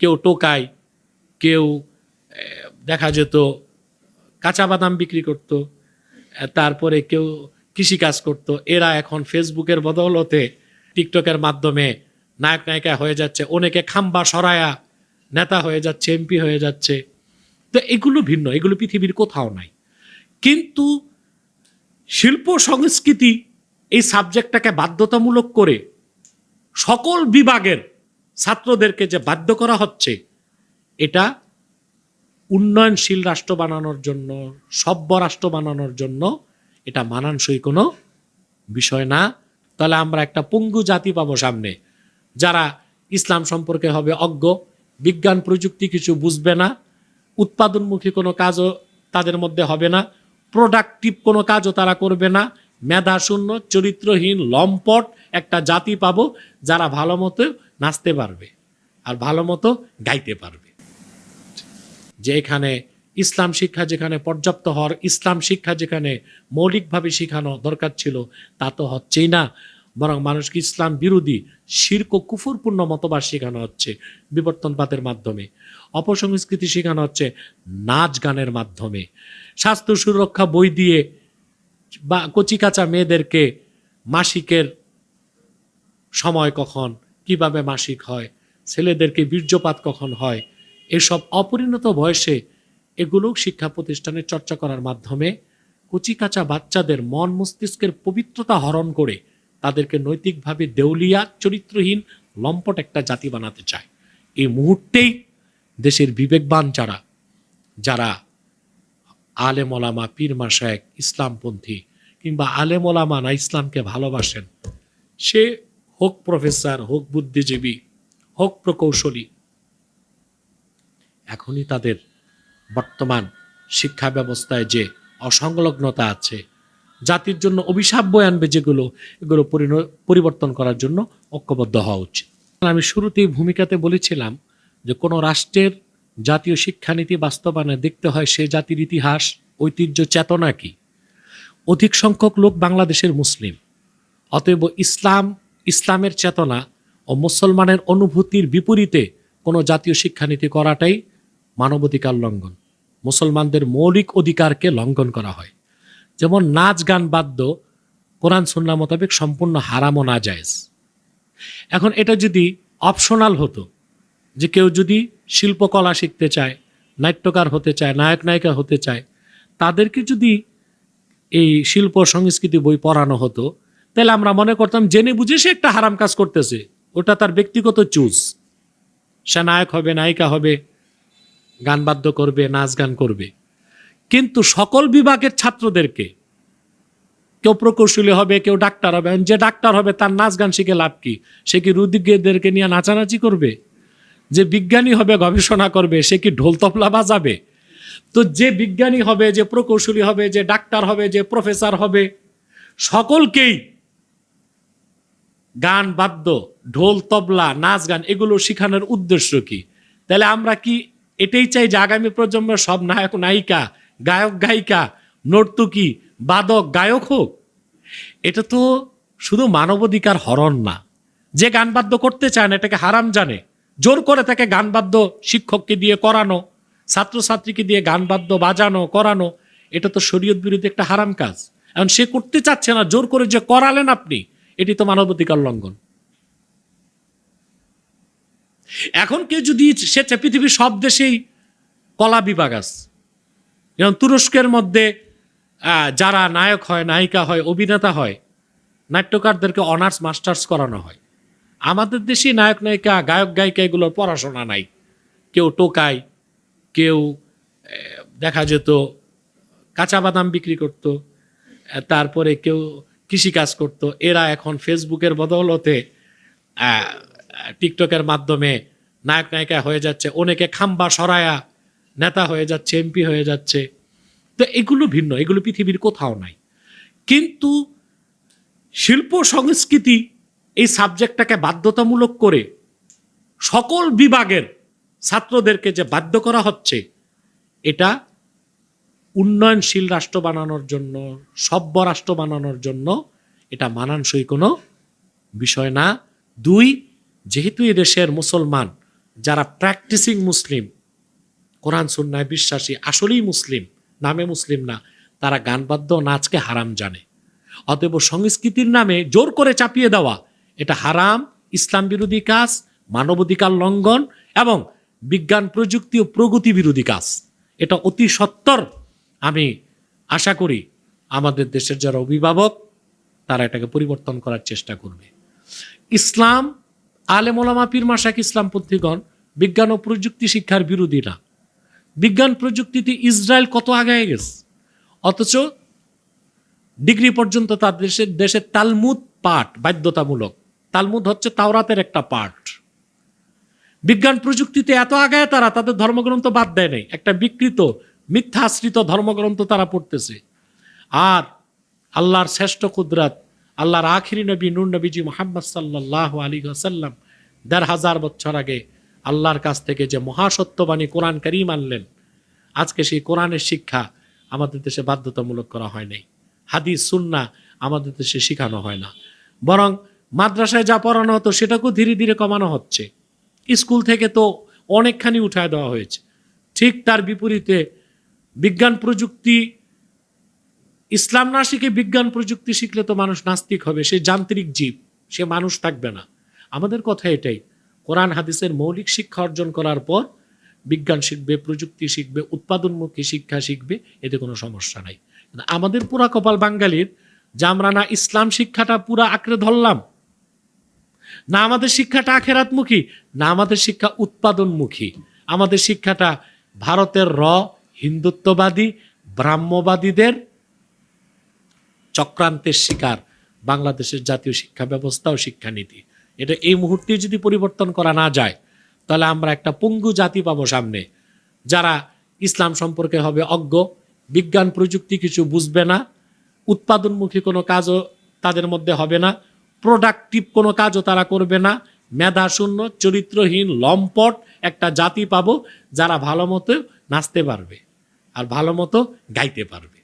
কেউ টোকায়, কেউ দেখা যেত কাঁচা বাদাম বিক্রি করতো তারপরে কেউ কৃষিকাজ করত। এরা এখন ফেসবুকের বদৌলতে টিকটকের মাধ্যমে নায়ক নায়িকা হয়ে যাচ্ছে, অনেকে খাম্বা সরায়া নেতা হয়ে যাচ্ছে, এমপি হয়ে যাচ্ছে। তো এগুলো ভিন্ন, এগুলো পৃথিবীর কোথাও নাই। কিন্তু শিল্প সংস্কৃতি এই সাবজেক্টটাকে বাধ্যতামূলক করে সকল বিভাগের ছাত্রদেরকে যে বাধ্য করা হচ্ছে, এটা উন্নয়নশীল রাষ্ট্র বানানোর জন্য, সভ্য রাষ্ট্র বানানোর জন্য এটা মানানসই কোনো বিষয় না। তাহলে আমরা একটা পঙ্গু জাতি পাবো সামনে, যারা ইসলাম সম্পর্কে হবে অজ্ঞ, বিজ্ঞান প্রযুক্তি কিছু বুঝবে না, উৎপাদনমুখী কোনো কাজও তাদের মধ্যে হবে না প্রোডাক্টিভ কোনো কাজও তারা করবে না মেধাশূন্য, চরিত্রহীন, লম্পট একটা জাতি পাব যারা ভালো মতো নাচতে পারবে আর ভালো মতো গাইতে পারবে। যে এখানে ইসলাম শিক্ষা যেখানে পর্যাপ্ত হওয়ার, ইসলাম শিক্ষা যেখানে মৌলিকভাবে শেখানো দরকার ছিল, তা তো হচ্ছেই না। বরং মানুষকে ইসলাম বিরোধী, শির্ক কুফুরপূর্ণ মতবাদ শেখানো হচ্ছে বিবর্তনবাদের মাধ্যমে। অপসংস্কৃতি শেখানো হচ্ছে নাচ গানের মাধ্যমে। স্বাস্থ্য সুরক্ষা বই দিয়ে বা কচিকাচা মেয়েদেরকে মাসিকের সময় কখন, কীভাবে মাসিক হয়, ছেলেদেরকে বীর্যপাত কখন হয়, এসব অপরিণত বয়সে এগুলো শিক্ষা প্রতিষ্ঠানে চর্চা করার মাধ্যমে কচিকাচা বাচ্চাদের মন মস্তিষ্কের পবিত্রতা হরণ করে তাদেরকে নৈতিকভাবে দেউলিয়া, চরিত্রহীন, লম্পট একটা জাতি বানাতে চায়। এই মুহূর্তেই দেশের বিবেকবান যারা যারা আলেম ওলামা, পীর মাসায়েক ইসলামপন্থী কিংবা আলেম ওলামা না ইসলামকে ভালোবাসেন, সে হোক প্রফেসর, হোক বুদ্ধিজীবী, হোক প্রকৌশলী, এখনই তাদের বর্তমান শিক্ষা ব্যবস্থায় যে অসংলগ্নতা আছে, জাতির জন্য অভিশাপ বয়ে আনবে যেগুলো, এগুলো পরিবর্তন করার জন্য ঐক্যবদ্ধ হওয়া উচিত। আমি শুরুতেই ভূমিকাতে বলেছিলাম যে কোনো রাষ্ট্রের জাতীয় শিক্ষানীতি বাস্তবায়নে দেখতে হয় সে জাতির ইতিহাস, ঐতিহ্য, চেতনা কি? অধিক সংখ্যক লোক বাংলাদেশের মুসলিম। অতএব ইসলাম, ইসলামের চেতনা ও মুসলমানের অনুভূতির বিপরীতে কোনো জাতীয় শিক্ষানীতি করাটাই মানবাধিকার লঙ্ঘন। মুসলমানদের মৌলিক অধিকারকে লঙ্ঘন করা হয়। যেমন নাচ গান বাদ্য কোরআন সুন্না মোতাবেক সম্পূর্ণ হারাম না নাজায়েজ এখন এটা যদি অপশনাল হতো যে কেউ যদি শিল্পকলা শিখতে চায়, নাট্যকার হতে চায়, নায়ক, নায়িকা হতে চায়, তাদেরকে যদি এই শিল্প সংস্কৃতি বই পড়ানো হতো, তাহলে আমরা মনে করতাম, জেনে বুঝে সে একটা হারাম কাজ করতেছে। ওটা তার ব্যক্তিগত চুজ। সে নায়ক হবে, নায়িকা হবে, গান বাদ্য করবে, নাচ গান করবে। কিন্তু সকল বিভাগের ছাত্রদেরকে, কেউ প্রকৌশলী হবে, কেউ ডাক্তার হবে, যে ডাক্তার হবে, তার নাচ গান শিখে লাভ কি? সে কি রুদিকদেরকে নিয়ে নাচানাচি করবে? যে বিজ্ঞানী হবে, গবেষণা করবে, সে কি ঢোল তবলা বাজাবে? তো যে বিজ্ঞানী হবে, যে প্রকৌশলী হবে, যে ডাক্তার হবে, যে প্রফেসর হবে, সকলকেই গান বাদ্য, ঢোল তবলা, নাচ গান, এগুলো শেখানোর উদ্দেশ্য কি? তাহলে আমরা কি এটাই চাই যে আগামী প্রজন্মের সব নায়ক, নায়িকা, গায়ক, গায়িকা, নর্তকী, বাদক, গায়ক হোক, এটা তো শুধু মানবাধিকার হরণ না। যে গান বাদ্য করতে চায় না, এটাকে হারাম জানে। জোর করে তাকে গান বাদ্য শিক্ষককে দিয়ে করানো, ছাত্রছাত্রীকে দিয়ে গান বাদ্য বাজানো, করানো, এটা তো শরীয়ত বিরুদ্ধে একটা হারাম কাজ। এখন সে করতে চাচ্ছে না, জোর করে যে করালেন আপনি, এটি তো মানবাধিকার লঙ্ঘন। এখন কেউ যদি সে পৃথিবীর সব দেশেই কলা বিভাগ আছে, যেমন তুরস্কের মধ্যে যারা নায়ক হয়, নায়িকা হয়, অভিনেতা হয়, নাট্যকারদেরকে অনার্স মাস্টার্স করানো হয়। আমাদের দেশে নায়ক, নায়িকা, গায়ক, গায়িকা এগুলোর পড়াশোনা নাই। কেউ টোকায়, কেউ দেখা যেত, কাঁচা বাদাম বিক্রি করত তারপরে কেউ কৃষিকাজ করত। এরা এখন ফেসবুকের বদৌলতে টিকটকের মাধ্যমে নায়ক, নায়িকা হয়ে যাচ্ছে। অনেকে খাম্বা সরায়া নেতা হয়ে যাচ্ছে, এমপি হয়ে যাচ্ছে। তো এগুলো ভিন্ন, এগুলো পৃথিবীর কোথাও নাই। কিন্তু শিল্প সংস্কৃতি এই সাবজেক্টটাকে বাধ্যতামূলক করে সকল বিভাগের ছাত্রদেরকে যে বাধ্য করা হচ্ছে, এটা উন্নয়নশীল রাষ্ট্র বানানোর জন্য, সভ্য রাষ্ট্র বানানোর জন্য এটা মানানসই কোনো বিষয় না। দুই, যেহেতু দেশের মুসলমান, যারা প্র্যাকটিসিং মুসলিম, কোরআন, সুন্নায় বিশ্বাসী, আসলেই মুসলিম, নামে মুসলিম না, তারা গান বাদ্য নাচকে হারাম জানে। অতএব সংস্কৃতির নামে জোর করে চাপিয়ে দেওয়া এটা হারাম, ইসলাম বিরোধী কাজ, মানবাধিকার লঙ্ঘন এবং বিজ্ঞান, প্রযুক্তি ও প্রগতি বিরোধী কাজ। এটা অতি সত্তর। আমি আশা করি আমাদের দেশের যারা অভিভাবক, তারা এটাকে পরিবর্তন করার চেষ্টা করবে। ইসলাম, আলেম ওলামা পীর মাসাক ইসলামপন্থীগণ বিজ্ঞান ও প্রযুক্তি শিক্ষার বিরোধী না বিজ্ঞান প্রযুক্তিতে ইসরায়েল কত আগায় গেছে? অথচ ডিগ্রি পর্যন্ত তার দেশের দেশের তালমুদ পাঠ বাধ্যতামূলক। তালমুদ হচ্ছে তাওরাতের একটা পাঠ। বিজ্ঞান প্রযুক্তিতে এত আগায় তারা, তাদের ধর্মগ্রন্থ বাদ দেয় নাই। একটা বিকৃত মিথ্যা আশ্রিত ধর্মগ্রন্থ তারা পড়তেছে। আর আল্লাহর শ্রেষ্ঠ কুদরাত, আল্লাহর আখিরি নবী, নূর নবীজি মোহাম্মদ সাল্লাহ আলী আসাল্লাম দেড় হাজার বছর আগে আল্লাহর কাছ থেকে যে মহাসত্যবাণী কোরআন করিম আনলেন, আজকে সেই কোরআনের শিক্ষা আমাদের দেশে বাধ্যতামূলক করা হয় নাই। হাদিস, সুন্না আমাদের দেশে শেখানো হয় না। বরং মাদ্রাসায় যা পড়ানো হতো সেটাকেও ধীরে ধীরে কমানো হচ্ছে। স্কুল থেকে তো অনেকখানি উঠায় দেওয়া হয়েছে। ঠিক তার বিপরীতে বিজ্ঞান প্রযুক্তি, ইসলাম না শিখে বিজ্ঞান প্রযুক্তি শিখলে তো মানুষ নাস্তিক হবে, সে যান্ত্রিক জীব, সে মানুষ থাকবে না। আমাদের কথা এটাই, কোরআন হাদিসের মৌলিক শিক্ষা অর্জন করার পর বিজ্ঞান শিখবে, প্রযুক্তি শিখবে, উৎপাদনমুখী শিক্ষা শিখবে, এতে কোনো সমস্যা নাই। আমাদের পুরা কপাল বাঙালির যে আমরা না ইসলাম শিক্ষাটা পুরা আঁকড়ে ধরলাম না আমাদের শিক্ষাটা আখেরাতমুখী, না আমাদের শিক্ষা উৎপাদনমুখী। আমাদের শিক্ষাটা ভারতের র হিন্দুত্ববাদী, ব্রাহ্মবাদীদের চক্রান্তের শিকার, বাংলাদেশের জাতীয় শিক্ষা ব্যবস্থা ও শিক্ষানীতি। এটা এই মুহূর্তে যদি পরিবর্তন করা না যায়, তাহলে আমরা একটা পঙ্গু জাতি পাবো সামনে, যারা ইসলাম সম্পর্কে হবে অজ্ঞ, বিজ্ঞান প্রযুক্তি কিছু বুঝবে না, উৎপাদনমুখী কোনো কাজও তাদের মধ্যে হবে না প্রোডাক্টিভ কোনো কাজও তারা করবে না। মেধাশূন্য চরিত্রহীন, লম্পট একটা জাতি পাবো যারা ভালো মতো নাচতে পারবে আর ভালো মতো গাইতে পারবে।